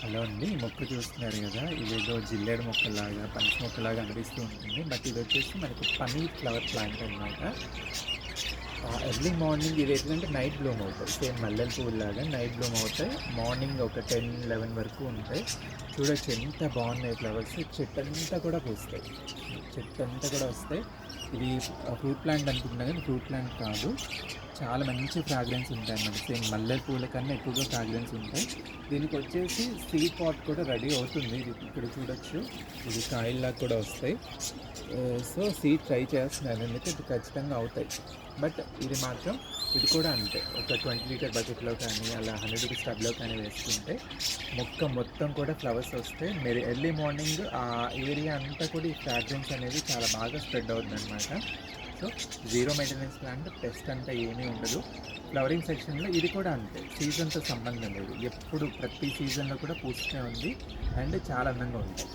Hello అండి మొక్క చూస్తున్నారు కదా ఇదేదో జిల్లేడు మొక్కలాగా పంచ మొక్కలాగా అనిపిస్తూ ఉంటుంది. బట్ ఇది వచ్చేసి మనకి పని ఫ్లవర్ ప్లాంట్ అనమాట ఎర్లీ మార్నింగ్ ఇది ఎట్లంటే నైట్ బ్లూమ్ అవుతాయి. సేమ్ మల్లెల పువ్వులాగా నైట్ బ్లూమ్ అవుతాయి. మార్నింగ్ ఒక టెన్ లెవెన్ వరకు ఉంటాయి. చూడొచ్చు ఎంత బాగున్నాయి ఫ్లవర్స్. చెట్టు అంతా కూడా పూస్తాయి. చెట్టు అంతా కూడా వస్తాయి. ఇది ఫ్రూట్ ప్లాంట్ అనుకుంటున్నా కానీ ఫ్రూట్ ప్లాంట్ కాదు. చాలా మంచి ఫ్రాగ్రెన్స్ ఉంటాయి అన్నమాట సేమ్ మల్లె పూల కన్నా ఎక్కువగా ఫ్రాగ్రెన్స్ ఉంటాయి. దీనికి వచ్చేసి సీడ్ పాట్ కూడా రెడీ అవుతుంది. ఇది ఇక్కడ చూడొచ్చు. ఇది కాయల్లా కూడా వస్తాయి. సో సీడ్ ట్రై చేస్తున్నాను. ఎందుకంటే ఖచ్చితంగా అవుతాయి. బట్ ఇది మాత్రం ఇది కూడా అంతే. ఒక ట్వంటీ లీటర్ బకెట్లో కానీ అలా హండ్రెడ్ రూపీస్ టబ్లో కానీ వేసుకుంటే మొక్క మొత్తం కూడా ఫ్లవర్స్ వస్తాయి మీరు ఎర్లీ మార్నింగ్ ఆ ఏరియా అంతా కూడా ఈ ఫ్రాగ్రెన్స్ అనేది చాలా బాగా స్ప్రెడ్ అవుతుంది అనమాట so zero maintenance plant pest అంతా ఏమీ ఉండదు. ఫ్లవరింగ్ సెక్షన్లో ఇది కూడా అంతే. సీజన్తో సంబంధం లేదు. ఎప్పుడు ప్రతి సీజన్లో కూడా పూస్తూనే ఉంది. అండ్ చాలా అందంగా ఉంటాయి.